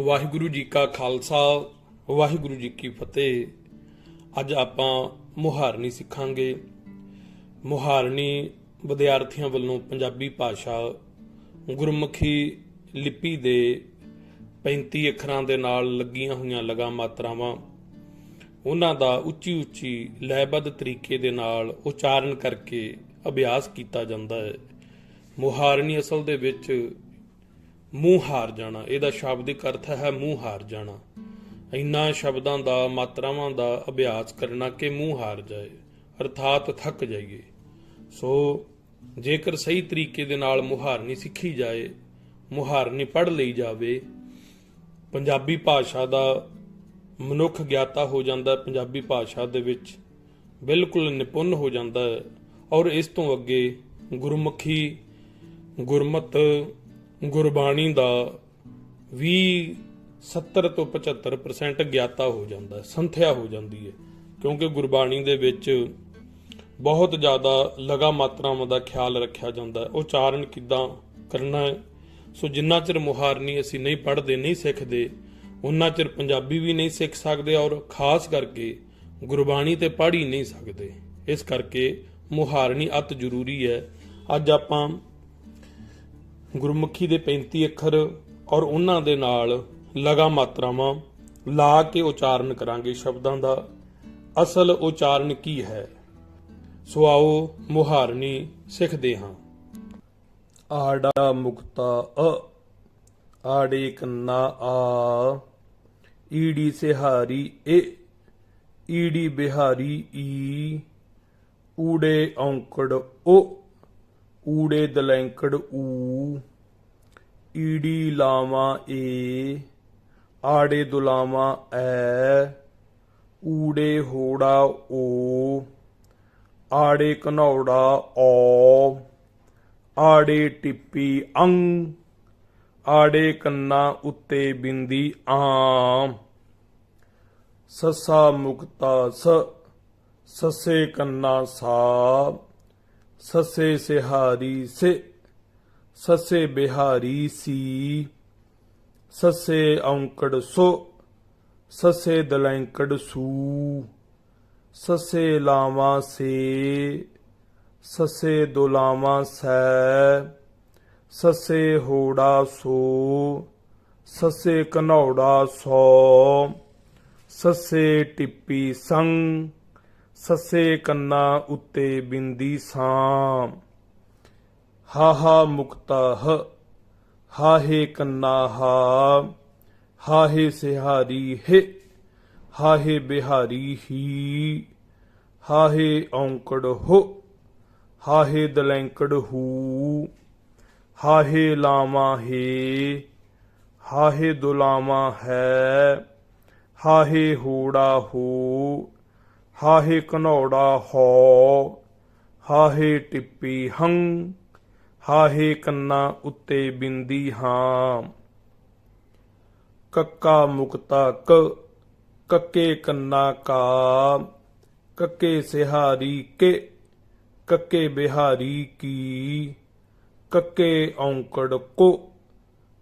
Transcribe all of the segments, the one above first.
ਵਾਹਿਗੁਰੂ ਜੀ ਕਾ ਖਾਲਸਾ, ਵਾਹਿਗੁਰੂ ਜੀ ਕੀ ਫਤਿਹ। ਅੱਜ ਆਪਾਂ ਮੁਹਾਰਨੀ ਸਿੱਖਾਂਗੇ। ਮੁਹਾਰਨੀ ਵਿਦਿਆਰਥੀਆਂ ਵੱਲੋਂ ਪੰਜਾਬੀ ਭਾਸ਼ਾ ਗੁਰਮੁਖੀ ਲਿਪੀ ਦੇ 35 ਅੱਖਰਾਂ ਦੇ ਨਾਲ ਲੱਗੀਆਂ ਹੋਈਆਂ ਲਗਾ ਮਾਤਰਾਵਾਂ, ਉਹਨਾਂ ਦਾ ਉੱਚੀ ਉੱਚੀ ਲੈਬੱਧ ਤਰੀਕੇ ਦੇ ਨਾਲ ਉਚਾਰਨ ਕਰਕੇ ਅਭਿਆਸ ਕੀਤਾ ਜਾਂਦਾ ਹੈ। ਮੁਹਾਰਨੀ ਅਸਲ ਦੇ ਵਿੱਚ ਮੂੰਹ ਹਾਰ ਜਾਣਾ। ਇਹਦਾ ਸ਼ਾਬਦਿਕ ਅਰਥ ਹੈ ਮੂੰਹ ਹਾਰ ਜਾਣਾ। ਇੰਨਾ ਸ਼ਬਦਾਂ ਦਾ, ਮਾਤਰਾਵਾਂ ਦਾ ਅਭਿਆਸ ਕਰਨਾ ਕਿ ਮੂੰਹ ਹਾਰ ਜਾਏ, ਅਰਥਾਤ ਥੱਕ ਜਾਈਏ। ਸੋ ਜੇਕਰ ਸਹੀ ਤਰੀਕੇ ਦੇ ਨਾਲ ਮੁਹਾਰਨੀ ਸਿੱਖੀ ਜਾਏ, ਮੁਹਾਰਨੀ ਪੜ੍ਹ ਲਈ ਜਾਵੇ, ਪੰਜਾਬੀ ਭਾਸ਼ਾ ਦਾ ਮਨੁੱਖ ਗਿਆਤਾ ਹੋ ਜਾਂਦਾ ਪੰਜਾਬੀ ਭਾਸ਼ਾ ਦੇ ਵਿੱਚ ਬਿਲਕੁਲ ਨਿਪੁੰਨ ਹੋ ਜਾਂਦਾ ਹੈ। ਔਰ ਇਸ ਤੋਂ ਅੱਗੇ ਗੁਰਮੁਖੀ ਗੁਰਮਤ ਗੁਰਬਾਣੀ ਦਾ ਵੀ 70 ਤੋਂ 75% ਗਿਆਤਾ ਹੋ ਜਾਂਦਾ ਹੈ, ਸੰਥਿਆ ਹੋ ਜਾਂਦੀ ਹੈ। ਕਿਉਂਕਿ ਗੁਰਬਾਣੀ ਦੇ ਵਿੱਚ ਬਹੁਤ ਜ਼ਿਆਦਾ ਲਗਾ ਮਾਤਰਾਵਾਂ ਦਾ ਖਿਆਲ ਰੱਖਿਆ ਜਾਂਦਾ ਹੈ। ਉਚਾਰਨ ਕਿੱਦਾਂ ਕਰਨਾ ਹੈ? ਸੋ ਜਿੰਨਾ ਚਿਰ ਮੁਹਾਰਨੀ ਅਸੀਂ ਨਹੀਂ ਪੜ੍ਹਦੇ, ਨਹੀਂ ਸਿੱਖਦੇ, ਉਨਾ ਚਿਰ ਪੰਜਾਬੀ ਵੀ ਨਹੀਂ ਸਿੱਖ ਸਕਦੇ ਔਰ ਖਾਸ ਕਰਕੇ ਗੁਰਬਾਣੀ ਤੇ ਪੜ੍ਹ ਹੀ ਨਹੀਂ ਸਕਦੇ। ਇਸ ਕਰਕੇ ਮੁਹਾਰਨੀ ਅਤ ਜ਼ਰੂਰੀ ਹੈ। ਅੱਜ ਆਪਾਂ ਗੁਰਮੁਖੀ ਦੇ 35 ਅੱਖਰ ਔਰ ਉਹਨਾਂ ਦੇ ਨਾਲ ਲਗਾ ਮਾਤਰਾਵਾਂ ਲਾ ਕੇ ਉਚਾਰਨ ਕਰਾਂਗੇ ਸ਼ਬਦਾਂ ਦਾ। ਅਸਲ ਉਚਾਰਨ ਕੀ ਹੈ? ਸੋ ਆਓ ਮੁਹਾਰਨੀ ਸਿੱਖਦੇ ਹਾਂ। ਆੜਾ ਮੁਕਤਾ ਅ, ਆੜੇ ਕੰਨਾ ਆ, ਈੜੀ ਸਿਹਾਰੀ ਏ, ਈੜੀ ਬਿਹਾਰੀ ਈ, ਊੜੇ ਔਂਕੜ ਓ। ਊੜੇ ਦਲੈਂਕੜ ਊ, ਈੜੀ ਲਾਵਾਂ ਏ, ਆੜੇ ਦੁਲਾਵਾਂ ਐ, ਊੜੇ ਹੋੜਾ ਓ, ਆੜੇ ਘਨੌੜਾ ਔ ਆੜੇ ਟਿੱਪੀ ਅੰਗ, ਆੜੇ ਕੰਨਾ ਉੱਤੇ ਬਿੰਦੀ ਆਮ ਸੱਸਾ ਮੁਕਤਾ ਸ, ਸੱਸੇ ਕੰਨਾ ਸਾ ਸਸੇ ਸਿਹਾਰੀ ਸੇ, ਸਸੇ ਬਿਹਾਰੀ ਸੀ, ਸਸੇ ਔਂਕੜ ਸੋ, ਸਸੇ ਦਲੈਂਕੜ ਸੂ, ਸਸੇ ਲਾਵਾਂ ਸੇ, ਸਸੇ ਦੁਲਾਵਾਂ ਸੈ, ਸਸੇ ਹੋੜਾ ਸੋ, ਸਸੇ ਕਨੌੜਾ ਸੋ, ਸਸੇ ਟਿੱਪੀ ਸੰਗ ਸੱਸੇ ਕੰਨਾ ਉੱਤੇ ਬਿੰਦੀ ਸਾਂ ਹਾਹਾ ਮੁਕਤਾ ਹ, ਹਾਹੇ ਕੰਨਾ ਹਾ ਹਾਹੇ ਸਿਹਾਰੀ ਹੈ, ਹਾਹੇ ਬਿਹਾਰੀ ਹੀ। ਹਾਹੇ ਔਂਕੜ ਹੋ, ਹਾਹੇ ਦਲੈਂਕੜ ਹੂ। ਹਾਹੇ ਲਾਵਾਂ ਹੈ, ਹਾਹੇ ਦੁਲਾਵਾਂ ਹੈ। ਹਾਹੇ ਹੋੜਾ ਹੋ। ਹਾਹੇ ਘਨੌੜਾ ਹੋ, ਹਾਹੇ ਟਿੱਪੀ ਹੰ, ਹਾਹੇ ਕੰਨਾ ਉੱਤੇ ਬਿੰਦੀ ਹਾਂ। ਕੱਕਾ ਮੁਕਤਾ ਕ, ਕੱਕੇ ਕੰਨਾ ਕਾ, ਕੱਕੇ ਸਿਹਾਰੀ ਕੇ, ਕੱਕੇ ਬਿਹਾਰੀ ਕੀ, ਕੱਕੇ ਔਂਕੜ ਕੋ,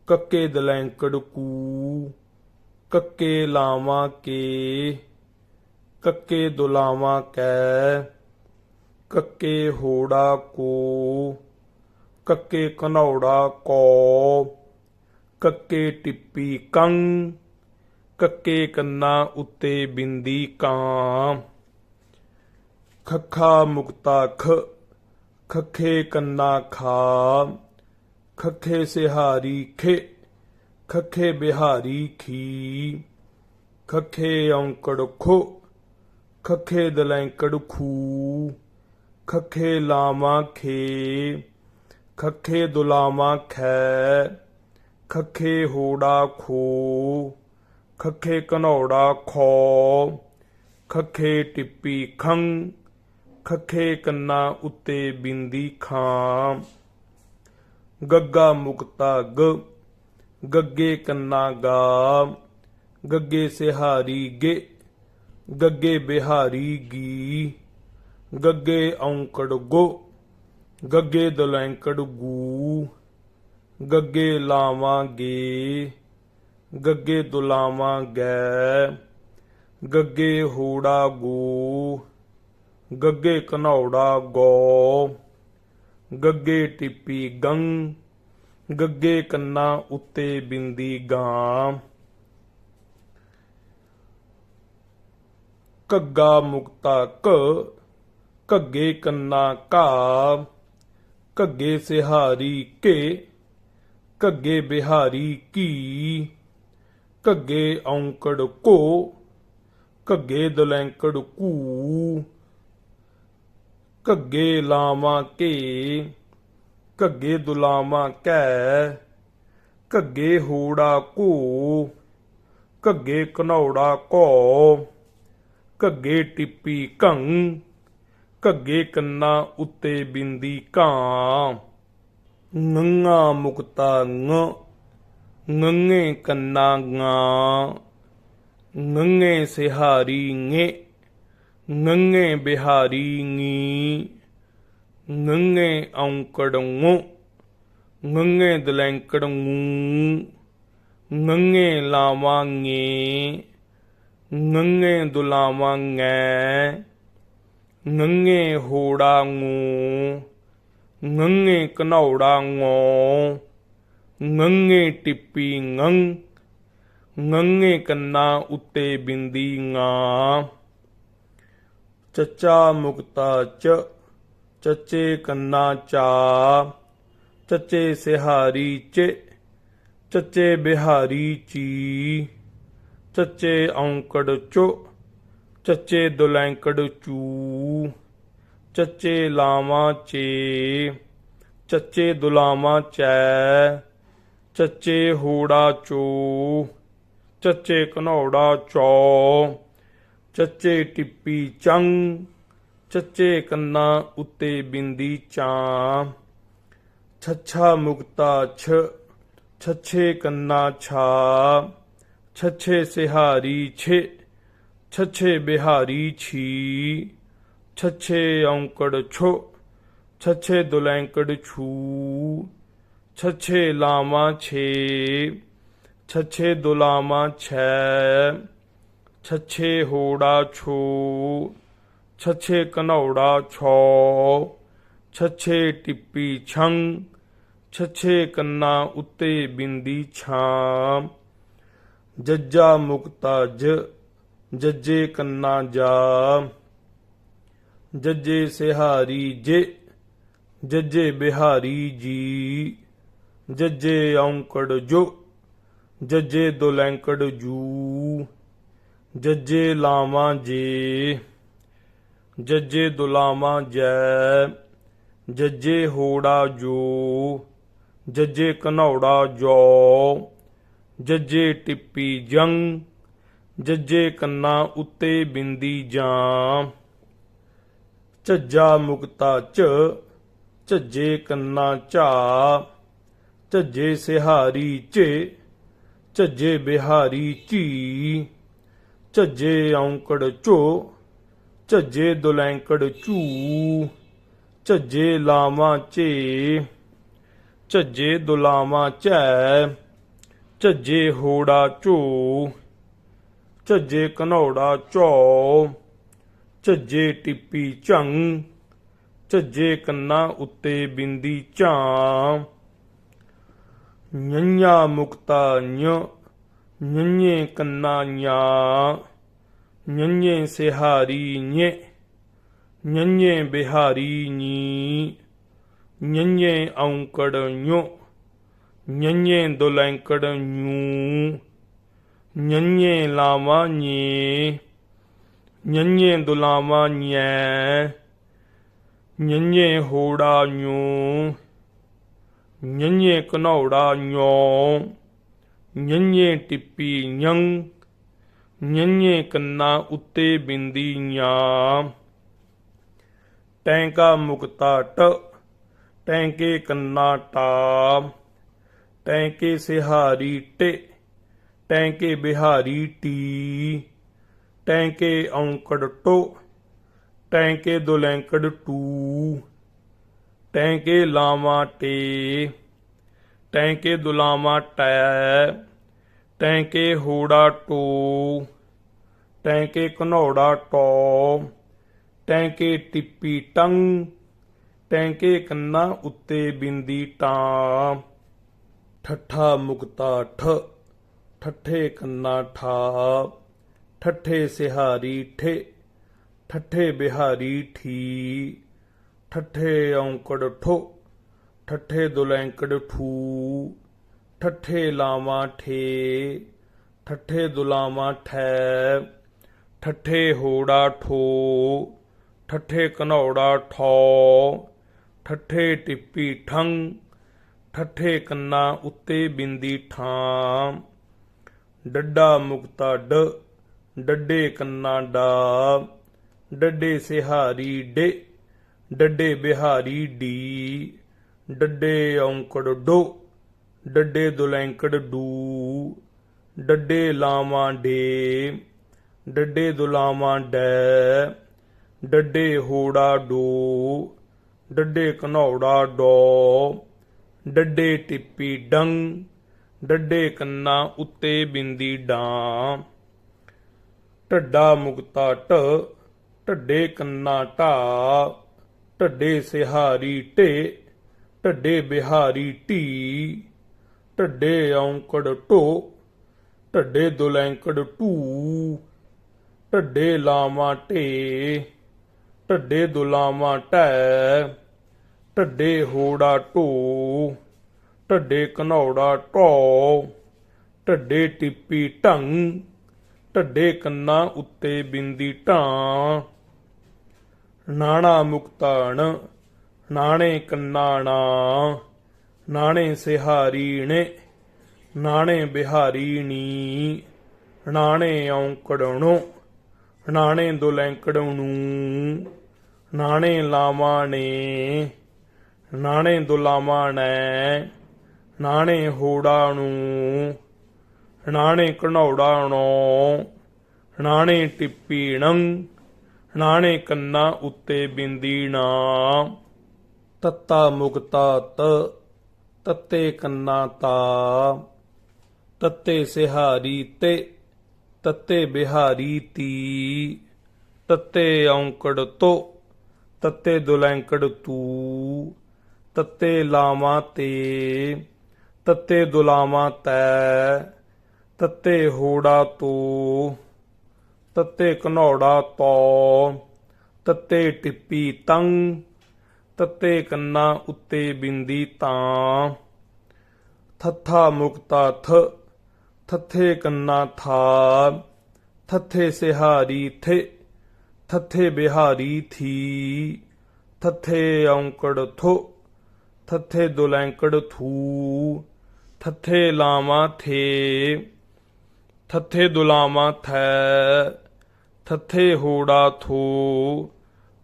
ਕੱਕੇ ਦਲੈਂਕੜ ਕੂ, ਕੱਕੇ ਲਾਵਾਂ ਕੇ ਕੱਕੇ ਦੁਲਾਵਾਂ ਕੈ, ਕੱਕੇ ਹੋੜਾ ਕੋ, ਕੱਕੇ ਕਨੌੜਾ ਕੋ, ਕੱਕੇ ਟਿੱਪੀ ਕੰਗ, ਕੱਕੇ ਕੰਨਾ ਉੱਤੇ ਬਿੰਦੀ ਕਾਂ, ਖੱਖਾ ਮੁਕਤਾ ਖ, ਖੱਖੇ ਕੰਨਾ ਖਾ, ਖੱਖੇ ਸਿਹਾਰੀ ਖੇ, ਖੱਖੇ ਬਿਹਾਰੀ ਖੀ, ਖੱਖੇ ਔਂਕੜ ਖੋ ਖੱਖੇ ਦਲੈਂਕੜ ਖੂ ਖੱਖੇ ਲਾਵਾਂ ਖੇ, ਖੱਖੇ ਦੁਲਾਵਾਂ ਖੈ, ਖੱਖੇ ਹੋੜਾ ਖੋ, ਖੱਖੇ ਘਨੌੜਾ ਖੋ, ਖੱਖੇ ਟਿੱਪੀ ਖੰ, ਖੱਖੇ ਕੰਨਾ ਉੱਤੇ ਬਿੰਦੀ ਖਾਂ। ਗੱਗਾ ਮੁਕਤਾ ਗ, ਗੱਗੇ ਕੰਨਾ ਗਾ, ਗੱਗੇ ਸਿਹਾਰੀ ਗੇ। ਗੱਗੇ ਬਿਹਾਰੀ ਗੀ। ਗੱਗੇ ਔਂਕੜ ਗੋ। ਗੱਗੇ ਦਲੈਂਕੜ ਗੂ। ਗੱਗੇ ਲਾਵਾਂਗੇ। ਗੱਗੇ ਦੁਲਾਵਾਂ ਗੈ ਗੱਗੇ ਹੂੜਾ ਗੂ। ਗੱਗੇ ਕਨੌੜਾ ਗੋ। ਗੱਗੇ ਟਿੱਪੀ ਗੰ। ਗੱਗੇ ਕੰਨਾ ਉੱਤੇ ਬਿੰਦੀ ਗਾਂ। ਘੱਗਾ ਮੁਕਤਾ ਕ, ਘੱਗੇ ਕੰਨਾ ਘਾ ਘੱਗੇ ਸਿਹਾਰੀ ਕੇ, ਘੱਗੇ ਬਿਹਾਰੀ ਕੀ, ਘੱਗੇ ਔਂਕੜ ਕੋ, ਘੱਗੇ ਦੁਲੈਂਕੜ ਕੂ, ਘੱਗੇ ਲਾਵਾਂ ਕੇ, ਘੱਗੇ ਦੁਲਾਵਾਂ ਕੈ, ਘੱਗੇ ਹੋੜਾ ਕੂ, ਘੱਗੇ ਕਨੌੜਾ ਕੋ ਘੱਗੇ ਟਿੱਪੀ ਘੰ, ਘੱਗੇ ਕੰਨਾਂ ਉੱਤੇ ਬਿੰਦੀ ਘਾਂ। ਨੰਗਾ ਮੁਕਤਾ ng ਨੰਗੇ ਕੰਨਾ ਗਾ। ਨੰਗੇ ਸਿਹਾਰੀ ਗੇ, ਨੰਗੇ ਬਿਹਾਰੀ ਗੀ। ਨੰਗੇ ਔਂਕੜ ngੋ ਨੰਗੇ ਦਲੈਂਕੜ ngੂ ਨੰਗੇ ਲਾਵਾਂ ਨੰਗੇ ਦੁਲਾਵਾਂ ngੈ ਨੰਗੇ ਹੋੜਾ ngੂ ਨੰਗੇ ਕਨੌੜਾ ngੋ ਨੰਗੇ ਟਿੱਪੀ ngੰ ਨੰਗੇ ਕੰਨਾ ਉੱਤੇ ਬਿੰਦੀ ਗਾ ਚੱਚਾ ਮੁਕਤਾ ਚ, ਚੱਚੇ ਕੰਨਾ ਚਾ, ਚੱਚੇ ਸਿਹਾਰੀ ਚ, ਚੱਚੇ ਬਿਹਾਰੀ ਚੀ। ਚੱਚੇ ਔਂਕੜ ਚੋ, ਚੱਚੇ ਦੁਲੈਂਕੜ ਚੂ, ਚੱਚੇ ਲਾਵਾਂ ਚੇ, ਚੱਚੇ ਦੁਲਾਵਾਂ ਚੈ, ਚੱਚੇ ਹੋੜਾ ਚੋ, ਚੱਚੇ ਘਨੌੜਾ ਚੌ, ਚੱਚੇ ਟਿੱਪੀ ਚੰਗ, ਚੱਚੇ ਕੰਨਾ ਉੱਤੇ ਬਿੰਦੀ ਚਾਂ, ਛੱਛਾ ਮੁਕਤਾ ਛ, ਛੱਛੇ ਕੰਨਾ ਛਾ ਛੱਛੇ ਸਿਹਾਰੀ ਛੇ, ਛੱਛੇ ਬਿਹਾਰੀ ਛੀ, ਛੱਛੇ ਔਂਕੜ ਛੋ, ਛੱਛੇ ਦੁਲੈਂਕੜ ਛੂ, ਛੱਛੇ ਲਾਵਾਂ ਛੇ, ਛੱਛੇ ਦੁਲਾਵਾਂ ਛੈ, ਛੱਛੇ ਹੋੜਾ ਛੋ, ਛੱਛੇ ਕਨੌੜਾ ਛੋ, ਛੱਛੇ ਟਿੱਪੀ ਛੰ, ਛੱਛੇ ਕੰਨਾ ਉੱਤੇ ਬਿੰਦੀ ਛਾਂ। ਜੱਜਾ ਮੁਕਤਾ ਜ, ਜੱਜੇ ਕੰਨਾ ਜਾ। ਜੱਜੇ ਸਿਹਾਰੀ ਜੇ, ਜੱਜੇ ਬਿਹਾਰੀ ਜੀ। ਜੱਜੇ ਔਂਕੜ ਜੋ, ਜੱਜੇ ਦੁਲੈਂਕੜ ਜੂ। ਜੱਜੇ ਲਾਵਾਂ ਜੇ, ਜੱਜੇ ਦੁਲਾਵਾਂ ਜੈ। ਜੱਜੇ ਹੋੜਾ ਜੋ, ਜੱਜੇ ਕਨੌੜਾ ਜੋ। ਜੱਜੇ ਟਿੱਪੀ ਜੰਗ, ਜੱਜੇ ਕੰਨਾ ਉੱਤੇ ਬਿੰਦੀ ਜਾਂ। ਝੱਜਾ ਮੁਕਤਾ ਚ ਝੱਜੇ ਕੰਨਾ ਝਾ। ਝੱਜੇ ਸਿਹਾਰੀ ਚ ਝੱਜੇ ਬਿਹਾਰੀ ਝੀ। ਝੱਜੇ ਔਂਕੜ ਝੋ, ਝੱਜੇ ਦੁਲੈਂਕੜ ਝੂ। ਝੱਜੇ ਲਾਵਾਂ ਝੇ, ਝੱਜੇ ਦੁਲਾਵਾਂ ਝੈ। ਝੱਜੇ ਹੋੜਾ ਝੋ, ਝੱਜੇ ਕਨੌੜਾ ਝੋ, ਝੱਜੇ ਟਿੱਪੀ ਝੰ ਝੱਜੇ ਕੰਨਾ ਉੱਤੇ ਬਿੰਦੀ ਝਾਂ। ਨਿਆ ਮੁਕਤਾ ਨਿ ਨਿਏ ਕੰਨਾ ਨਿਆ ਨਿਏ ਸਿਹਾਰੀ ਨਿ ਨਿਏ ਬਿਹਾਰੀ ਨੀ ਨਿਏ ਔਂਕੜ ਨਿਉ ਨਿਏ ਦੁਲੈਂਕੜ ਨਿਉ ਲਾਵਾਂ ਨਿਏ ਦੁਲਾਵਾਂ ਨਿਐ ਹੋੜਾ ਨਿਉ ਨਿਏ ਕਨੌੜਾ ਨਿਉ ਟਿੱਪੀ ਨਿੰ ਨਿਏ ਕੰਨਾ ਉੱਤੇ ਬਿੰਦੀ ਨਿਆ ਟੈਂਕਾ ਮੁਕਤਾ ਟ ਟੈਂਕੇ ਕੰਨਾ ਟਾ ਟੈਂਕੇ ਸਿਹਾਰੀ ਟੇ ਟੈਂਕੇ ਬਿਹਾਰੀ ਟੀ ਟੈਂਕੇ ਔਂਕੜ ਟੋ ਟੈਂਕੇ ਦੁਲੈਂਕੜ ਟੂ ਟੈਂਕੇ ਲਾਵਾਂ ਟੇ ਟੈਂਕੇ ਦੁਲਾਵਾਂ ਟੈ ਟੈਂਕੇ ਹੋੜਾ ਟੋ ਟੈਂਕੇ ਘਨੌੜਾ ਟੋ ਟੈਂਕੇ ਟਿੱਪੀ ਟੰਗ ਟੈਂਕੇ ਕੰਨਾ ਉੱਤੇ ਬਿੰਦੀ ਟਾਂ ਠੱਠਾ ਮੁਕਤਾ ਠ, ਠੱਠੇ ਕੰਨਾ ਠਾ, ਠੱਠੇ ਸਿਹਾਰੀ ਠੇ, ਠੱਠੇ ਬਿਹਾਰੀ ਠੀ, ਠੱਠੇ ਔਂਕੜ ਠੋ, ਠੱਠੇ ਦੁਲੈਂਕੜ ਠੂ, ਠੱਠੇ ਲਾਵਾਂ ਠੇ, ਠੱਠੇ ਦੁਲਾਵਾਂ ਠੈ, ਠੱਠੇ ਹੋੜਾ ਠੋ, ਠੱਠੇ ਘਨੌੜਾ ਠੌ, ਠੱਠੇ ਟਿੱਪੀ ਠੰਗ ਠੱਠੇ ਕੰਨਾ ਉੱਤੇ ਬਿੰਦੀ ਠਾਂ। ਡੱਡਾ ਮੁਕਤਾ ਡ, ਡੱਡੇ ਕੰਨਾ ਡਾ। ਡੱਡੇ ਸਿਹਾਰੀ ਡੇ, ਡੱਡੇ ਬਿਹਾਰੀ ਡੀ। ਡੱਡੇ ਔਂਕੜ ਡੋ, ਡੱਡੇ ਦੁਲੈਂਕੜ ਡੂ। ਡੱਡੇ ਲਾਵਾਂ ਡੇ, ਡੱਡੇ ਦੁਲਾਵਾਂ ਡੈ। ਡੱਡੇ ਹੋੜਾ ਡੋ, ਡੱਡੇ ਘਨੌੜਾ ਡੋ। ਡੱਡੇ ਟਿੱਪੀ ਡੰਗ, ਡੱਡੇ ਕੰਨਾ ਉੱਤੇ ਬਿੰਦੀ ਡਾਂ ਢੱਡਾ ਮੁਕਤਾ ਢ, ਢੱਡੇ ਕੰਨਾ ਢਾ। ਢੱਡੇ ਸਿਹਾਰੀ ਢੇ, ਢੱਡੇ ਬਿਹਾਰੀ ਢੀ। ਢੱਡੇ ਔਂਕੜ ਢੋ, ਢੱਡੇ ਦੁਲੈਂਕੜ ਢੂ। ਢੱਡੇ ਲਾਵਾਂ ਢੇ, ਢੱਡੇ ਦੁਲਾਵਾਂ ਢੈ। ਢੱਡੇ ਹੋੜਾ ਢੋ, ਢੱਡੇ ਘਨੌੜਾ ਢੋ ਢੱਡੇ ਟਿੱਪੀ ਢੰਗ, ਢੱਡੇ ਕੰਨਾ ਉੱਤੇ ਬਿੰਦੀ ਢਾਂ। ਨਾਣਾ ਮੁਕਤਾਣ, ਨਾਣੇ ਕੰਨਾ ਨਾ ਨਾਣੇ ਸਿਹਾਰੀ ਨੇ, ਨਾਣੇ ਬਿਹਾਰੀ ਨੀ। ਨਾਣੇ ਔਂਕੜਣੋ, ਨਾਣੇ ਦੁਲੈਂਕੜਣੂ, ਨਾਣੇ ਲਾਵਾਂ ਨੇ। ਨਾਣੇ ਦੁਲਾਵਾਂ ਨੈ ਨਾਣੇ ਹੋੜਾ ਨੂੰ ਨਾਣੇ ਘਣੌੜਾ ਨੋ ਨਾਣੇ ਟਿੱਪੀਣੰ, ਨਾਣੇ ਕੰਨਾ ਉੱਤੇ ਬਿੰਦੀ ਨਾ ਤੱਤਾ ਮੁਕਤਾ ਤ, ਤੱਤੇ ਕੰਨਾ ਤਾ। ਤੱਤੇ ਸਿਹਾਰੀ ਤੇ, ਤੱਤੇ ਬਿਹਾਰੀ ਤੀ। ਤੱਤੇ ਔਂਕੜ ਤੋ, ਤੱਤੇ ਦੁਲੈਂਕੜ ਤੂ। ਤੱਤੇ ਲਾਵਾਂ ਤੇ, ਤੱਤੇ ਦੁਲਾਵਾਂ ਤੈ, ਤੱਤੇ ਹੋੜਾ ਤੋ, ਤੱਤੇ ਘਨੌੜਾ ਤੋ, ਤੱਤੇ ਟਿੱਪੀ ਤੰਗ ਤੱਤੇ ਕੰਨਾ ਉੱਤੇ ਬਿੰਦੀ ਤਾਂ, ਥੱਥਾ ਮੁਕਤਾ ਥ, ਥੱਥੇ ਕੰਨਾ ਥਾ, ਥੱਥੇ ਸਿਹਾਰੀ ਥੇ, ਥੱਥੇ ਬਿਹਾਰੀ ਥੀ, ਥੱਥੇ ਔਂਕੜ ਥੋ। ਥੱਥੇ ਦੁਲੈਂਕੜ ਥੂ, ਥੱਥੇ ਲਾਵਾਂ ਥੇ, ਥੱਥੇ ਦੁਲਾਵਾਂ ਥੈ, ਥੱਥੇ ਹੋੜਾ ਥੋ,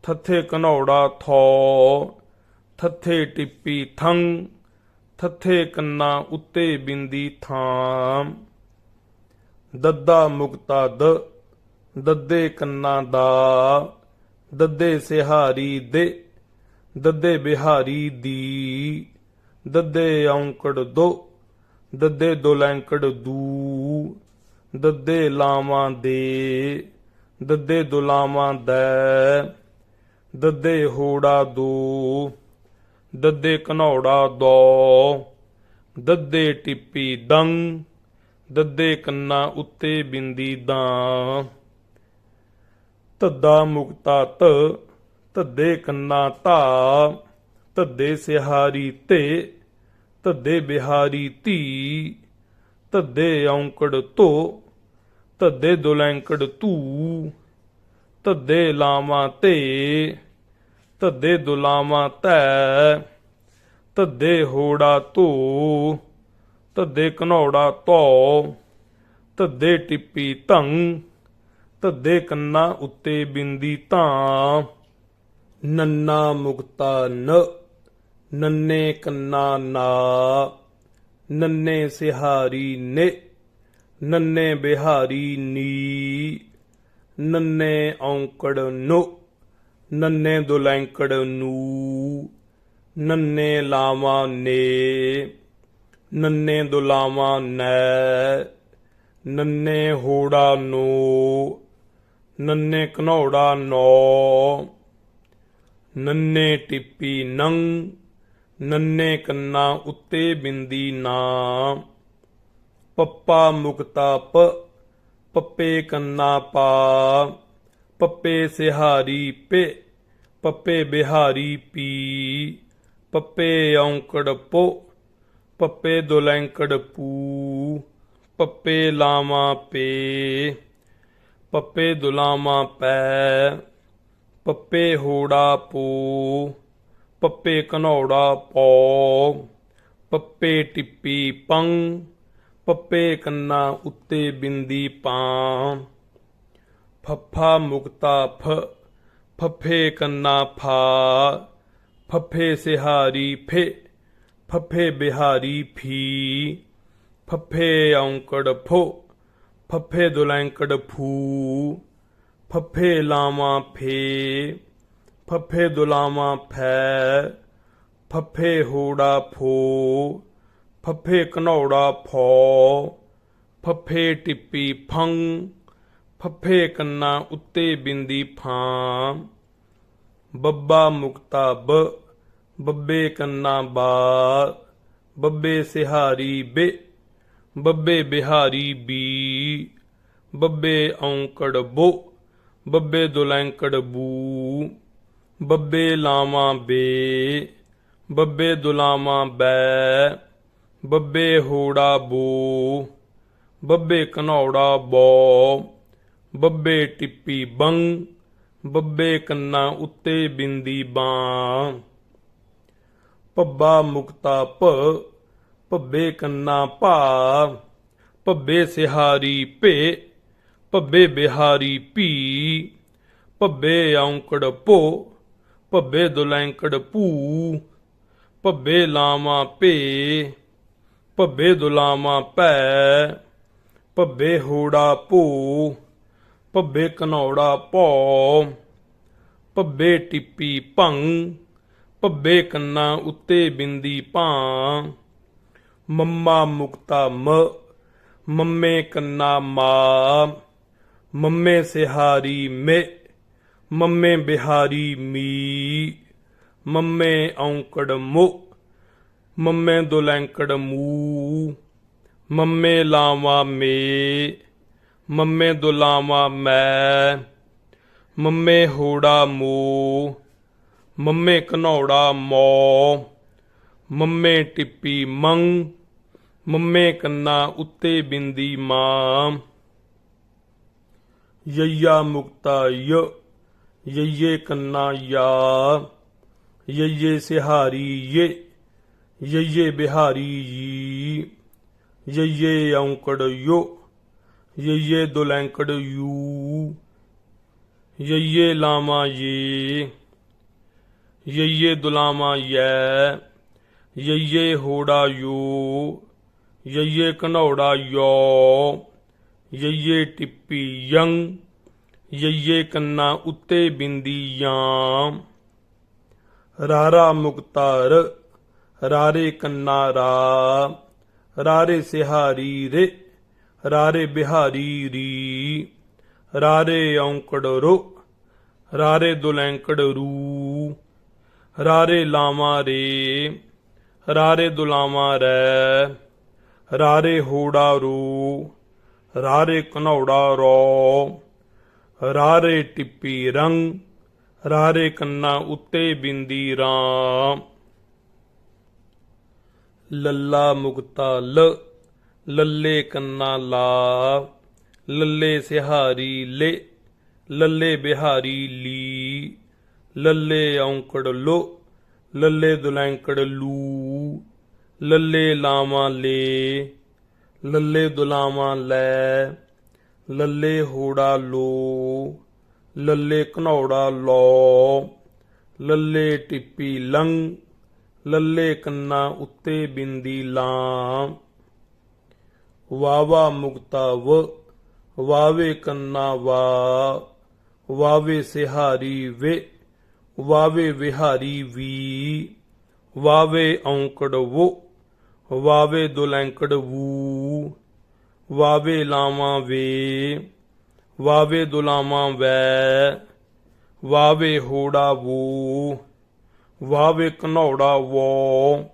ਥੱਥੇ ਘਨੌੜਾ ਥੋ, ਥੱਥੇ ਟਿੱਪੀ ਥੰਗ ਥੱਥੇ ਕੰਨਾ ਉੱਤੇ ਬਿੰਦੀ ਥਾਂ। ਦੱਦਾ ਮੁਕਤਾ ਦ, ਦੱਦੇ ਕੰਨਾ ਦਾ, ਦੱਦੇ ਸਿਹਾਰੀ ਦੇ। ਦੱਦੇ ਬਿਹਾਰੀ ਦੀ, ਦੱਦੇ ਔਂਕੜ ਦੋ, ਦੱਦੇ ਦੁਲੈਂਕੜ ਦੂ, ਦੱਦੇ ਲਾਵਾਂ ਦੇ, ਦੱਦੇ ਦੁਲਾਵਾਂ ਦੈ, ਦੱਦੇ ਹੋੜਾ ਦੋ, ਦੱਦੇ ਘਨੌੜਾ ਦੋ, ਦੱਦੇ ਟਿੱਪੀ ਦੰਗ ਦੱਦੇ ਕੰਨਾ ਉੱਤੇ ਬਿੰਦੀ ਦਾਂ ਧੱਦਾ ਮੁਕਤਾ ਤ ਧੱਦੇ ਕੰਨਾ ਧਾ, ਧੱਦੇ ਸਿਹਾਰੀ ਤੇ ਧੱਦੇ ਬਿਹਾਰੀ ਧੀ, ਧੱਦੇ ਔਂਕੜ ਧੋ, ਧੱਦੇ ਦੁਲੈਂਕੜ ਧੂ, ਧੱਦੇ ਲਾਵਾਂ ਤੇ ਧੱਦੇ ਦੁਲਾਵਾਂ ਧੈ, ਧੱਦੇ ਹੋੜਾ ਧੋ, ਧੱਦੇ ਘਨੌੜਾ ਧੋ, ਧੱਦੇ ਟਿੱਪੀ ਧੰਗ, ਧੱਦੇ ਕੰਨਾ ਉੱਤੇ ਬਿੰਦੀ ਧਾਂ ਨੰਨਾ ਮੁਕਤਾ ਨ, ਨੰਨੇ ਕੰਨਾ ਨਾ, ਨੰਨੇ ਸਿਹਾਰੀ ਨੇ, ਨੰਨੇ ਬਿਹਾਰੀ ਨੀ, ਨੰਨੇ ਔਂਕੜ ਨੋ, ਨੰਨੇ ਦੁਲੈਂਕੜ ਨੂੰ, ਨੰਨੇ ਲਾਵਾਂ ਨੇ, ਨੰਨੇ ਦੁਲਾਵਾਂ ਨੈ, ਨੰਨੇ ਹੋੜਾ ਨੋ, ਨੰਨੇ ਘਨੌੜਾ ਨੌ ਨੰਨੇ ਟਿੱਪੀ ਨੰ ਨੰਨੇ ਕੰਨਾ ਉੱਤੇ ਬਿੰਦੀ ਨਾ। ਪੱਪਾ ਮੁਕਤਾ ਪ, ਪੱਪੇ ਕੰਨਾ ਪਾ। ਪੱਪੇ ਸਿਹਾਰੀ ਪੇ, ਪੱਪੇ ਬਿਹਾਰੀ ਪੀ। ਪੱਪੇ ਔਂਕੜ ਪੋ, ਪੱਪੇ ਦੁਲੈਂਕੜ ਪੂ। ਪੱਪੇ ਲਾਮਾ ਪੇ, ਪੱਪੇ ਦੁਲਾਮਾ ਪੈ। ਪੱਪੇ ਹੋੜਾ ਪੋ, ਪੱਪੇ ਘਨੌੜਾ ਪੌ, ਪੱਪੇ ਟਿੱਪੀ ਪੰਗ, ਪੱਪੇ ਕੰਨਾ ਉੱਤੇ ਬਿੰਦੀ ਪਾਂ। ਫੱਫਾ ਮੁਕਤਾ ਫ, ਫੱਫੇ ਕੰਨਾ ਫਾ, ਫੱਫੇ ਸਿਹਾਰੀ ਫੇ, ਫੱਫੇ ਬਿਹਾਰੀ ਫੀ, ਫੱਫੇ ਔਂਕੜ ਫੋ, ਫੱਫੇ ਦੁਲੈਂਕੜ ਫੂ। ਫੱਫੇ ਲਾਵਾਂ ਫੇ, ਫੱਫੇ ਦੁਲਾਵਾਂ ਫੈ, ਫੱਫੇ ਹੋੜਾ ਫੋ, ਫੱਫੇ ਘਨੌੜਾ ਫੋ, ਫੱਫੇ ਟਿੱਪੀ ਫੰਗ ਫੱਫੇ ਕੰਨਾ ਉੱਤੇ ਬਿੰਦੀ ਫਾਂ, ਬੱਬਾ ਮੁਕਤਾ ਬ, ਬੱਬੇ ਕੰਨਾ ਬਾ, ਬੱਬੇ ਸਿਹਾਰੀ ਬੇ, ਬੱਬੇ ਬਿਹਾਰੀ ਬੀ, ਬੱਬੇ ਔਂਕੜ ਬੋ। ਬੱਬੇ ਦੁਲੈਂਕੜ ਬੂ, ਬੱਬੇ ਲਾਵਾਂ ਬੇ, ਬੱਬੇ ਦੁਲਾਵਾਂ ਬੈ, ਬੱਬੇ ਹੋੜਾ ਬੋ, ਬੱਬੇ ਘਨੌੜਾ ਬੋ, ਬੱਬੇ ਟਿੱਪੀ ਬੰਗ, ਬੱਬੇ ਕੰਨਾ ਉੱਤੇ ਬਿੰਦੀ ਬਾਂ ਪੱਬਾ ਮੁਕਤਾ ਭ, ਭੱਬੇ ਕੰਨਾ ਭਾ ਭੱਬੇ ਸਿਹਾਰੀ ਭੇ ਭੱਬੇ ਬਿਹਾਰੀ ਭੀ, ਭੱਬੇ ਔਂਕੜ ਭੋ, ਭੱਬੇ ਦੁਲੈਂਕੜ ਭੂ, ਭੱਬੇ ਲਾਮਾ ਭੇ, ਭੱਬੇ ਦੁਲਾਮਾ ਭੈ, ਭੱਬੇ ਹੋੜਾ ਭੂ, ਭੱਬੇ ਕਨੌੜਾ ਭੌ, ਭੱਬੇ ਟਿੱਪੀ ਭੰਗ ਭੱਬੇ ਕੰਨਾ ਉੱਤੇ ਬਿੰਦੀ ਭਾਂ, ਮੰਮਾ ਮੁਕਤਾ ਮ, ਮੰਮੇ ਕੰਨਾ ਮਾ ਮੰਮੇ ਸਿਹਾਰੀ ਮੇ, ਮੰਮੇ ਬਿਹਾਰੀ ਮੀ, ਮੰਮੇ ਔਂਕੜ ਮੁ, ਮੰਮੇ ਦੁਲੈਂਕੜ ਮੂ, ਮੰਮੇ ਲਾਵਾ ਮੇ, ਮੰਮੇ ਦੁਲਾਵਾ ਮੈਂ, ਮੰਮੇ ਹੋੜਾ ਮੋ, ਮੰਮੇ ਘਨੌੜਾ ਮੋ, ਮੰਮੇ ਟਿੱਪੀ ਮੰਗ, ਮੰਮੇ ਕੰਨਾ ਉੱਤੇ ਬਿੰਦੀ ਮਾਂ ਯਈਆ ਮੁਕਤਾ य ਯਈਏ ਕੰਨਾ ਯਾ ਯਈਏ ਸਿਹਾਰੀ ਯੇ ਯਈਏ ਬਿਹਾਰੀ ਯੀ ਯਈਏ ਔਂਕੜ ਯੋ ਯਈਏ ਦੁਲੈਂਕੜ ਯੂ ਯਈਏ ਲਾਮਾ ਯੇ ਯਈਏ ਦੁਲਾਮਾ ਯੈ ਯਈਏ ਹੋੜਾ ਯੋ ਯਈਏ ਘਨੌੜਾ ਯੋ ਯਈਏ ਟਿੱਪੀ ਯੰ, ਯਈਏ ਕੰਨਾ ਉੱਤੇ ਬਿੰਦੀ ਯਾਮ। ਰਾਰਾ ਮੁਕਤਾਰ, ਰਾਰੇ ਕੰਨਾ ਰਾ, ਰਾਰੇ ਸਿਹਾਰੀ ਰੇ, ਰਾਰੇ ਬਿਹਾਰੀ ਰੀ। ਰਾਰੇ ਔਂਕੜ ਰੋ, ਰਾਰੇ ਦੁਲੈਂਕੜ ਰੂ ਰਾਰੇ ਲਾਮਾ ਰੇ, ਰਾਰੇ ਦੁਲਾਮਾ ਰੈ, ਰਾਰੇ ਹੋੜਾ ਰੂ ਰਾਰੇ ਘਨੌੜਾ ਰੋ, ਰਾਰੇ ਟਿੱਪੀ ਰੰਗ, ਰਾਰੇ ਕੰਨਾ ਉੱਤੇ ਬਿੰਦੀ ਰਾਮ। ਲੱਲਾ ਮੁਕਤਾ ਲ, ਲੱਲੇ ਕੰਨਾ ਲਾ, ਲੱਲੇ ਸਿਹਾਰੀ ਲੇ, ਲੱਲੇ ਬਿਹਾਰੀ ਲੀ, ਲੱਲੇ ਔਂਕੜ ਲੋ, ਲੱਲੇ ਦੁਲੈਂਕੜ ਲੂ, ਲੱਲੇ ਲਾਵਾਂ ਲੇ। ਲੱਲੇ ਦੁਲਾਵਾਂ ਲੈ, ਲੱਲੇ ਹੋੜਾ ਲੋ, ਲੱਲੇ ਘਨੌੜਾ ਲੋ, ਲੱਲੇ ਟਿੱਪੀ ਲੰਗ ਲੱਲੇ ਕੰਨਾ ਉੱਤੇ ਬਿੰਦੀ ਲਾਂ। ਵਾਵਾ ਮੁਕਤਾ ਵ ਵਾਵੇ ਕੰਨਾ ਵਾ ਵਾਵੇ ਸਿਹਾਰੀ ਵੇ ਵਾਵੇ ਵਿਹਾਰੀ ਵੀ ਵਾਵੇ ਔਂਕੜ ਵੋ ਵਾਵੇ ਦੁਲੈਂਕੜ ਵੂ, ਵਾਵੇ ਲਾਵਾਂ ਵੇ, ਵਾਵੇ ਦੁਲਾਵਾਂ ਵੈ, ਵਾਵੇ ਹੋੜਾ ਵੂ, ਵਾਵੇ ਕਨੌੜਾ ਵੋ,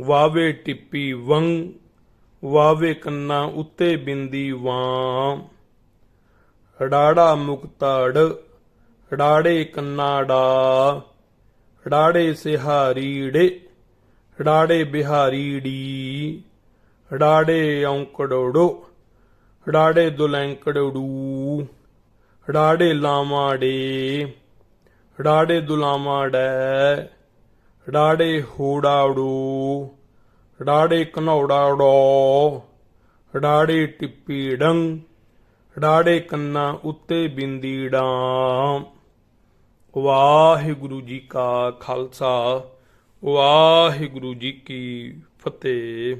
ਵਾਵੇ ਟਿੱਪੀ ਵੰਗ, ਵਾਵੇ ਕੰਨਾ ਉੱਤੇ ਬਿੰਦੀ ਵਾਂ। ੜਾੜਾ ਮੁਕਤੜ ੜਾੜੇ ਕੰਨਾੜਾ ੜਾੜੇ ਸਿਹਾਰੀੜੇ ੜਾੜੇ ਬਿਹਾਰੀੜੀ ੜਾੜੇ ਔਂਕੜੋੜੋ, ੜਾੜੇ ਦੁਲੈਂਕੜੜੂ, ੜਾੜੇ ਲਾਮਾੜੇ ੜਾੜੇ ਦੁਲਾਮਾੜੈ ੜਾੜੇ ਹੋੜਾੜੂ, ੜਾੜੇ ਕਨੌੜਾੜੋ, ੜਾੜੇ ਟਿੱਪੀੜੰ, ੜਾੜੇ ਕੰਨਾ ਉੱਤੇ ਬਿੰਦੀ ਬਿੰਦੀੜਾਂ। ਵਾਹਿਗੁਰੂ ਜੀ ਕਾ ਖਾਲਸਾ। ਵਾਹਿਗੁਰੂ ਜੀ ਕੀ ਫਤਿਹ।